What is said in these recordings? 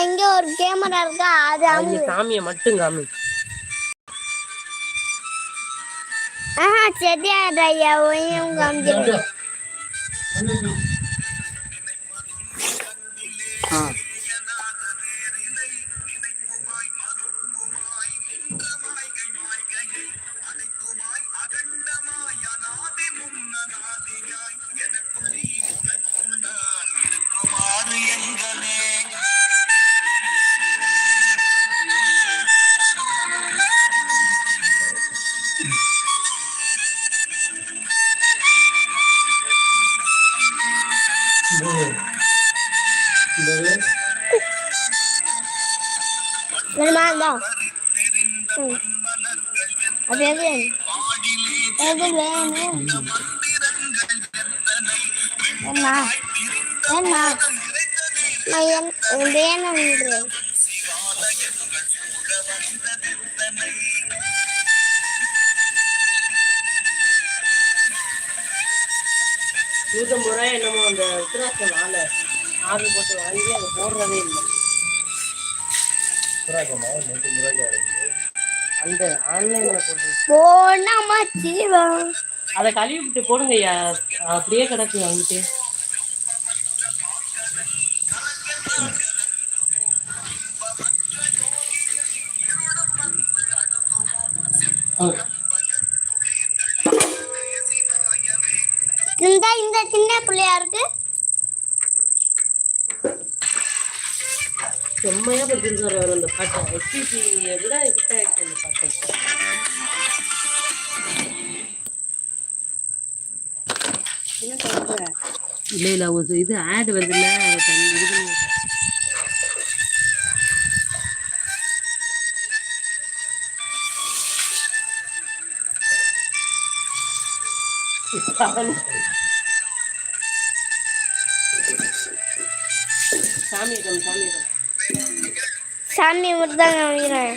இங்க ஒரு கேமரா இருக்கா? அது அமு சாமியை மட்டும் காமி. ஆஹா செட்டியார் ஐயாவையும் காமிச்சிருக்கு ஆ വരുമാനോ അതെ അതെ എന്നാ എന്നാ ഞാൻ വേണം நூற்றம்பது ரூபாய் என்னமோ அந்த உத்தராட்சம் ஆளை ஆர்டர் போட்டு வாங்கி அதை போடுறதே இல்லை. அந்த ஆன்லைன்ல அதை கழுவி விட்டு போடுங்க அப்படியே கிடக்கு அங்கிட்டு இந்த இந்த சின்ன பிள்ளையா இருக்கு. செம்மையா படிச்சிருக்காரு அவர் அந்த பாட்டை. எஸ்பிபியை விட கிட்ட ஆயிடுச்சு அந்த பாட்டை? என்ன சொல்ற இல்லை இல்லை ஒரு இது ஆட் வருதுல்ல அதை தண்ணி இது பண்ணி சாமியை காமி சாமியை காமி சாமி மட்டும் தான் காமிக்கிறேன்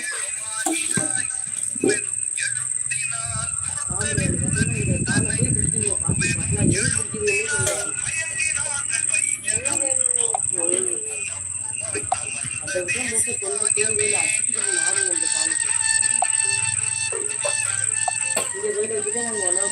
இங்கே போயிட்டு நம்ம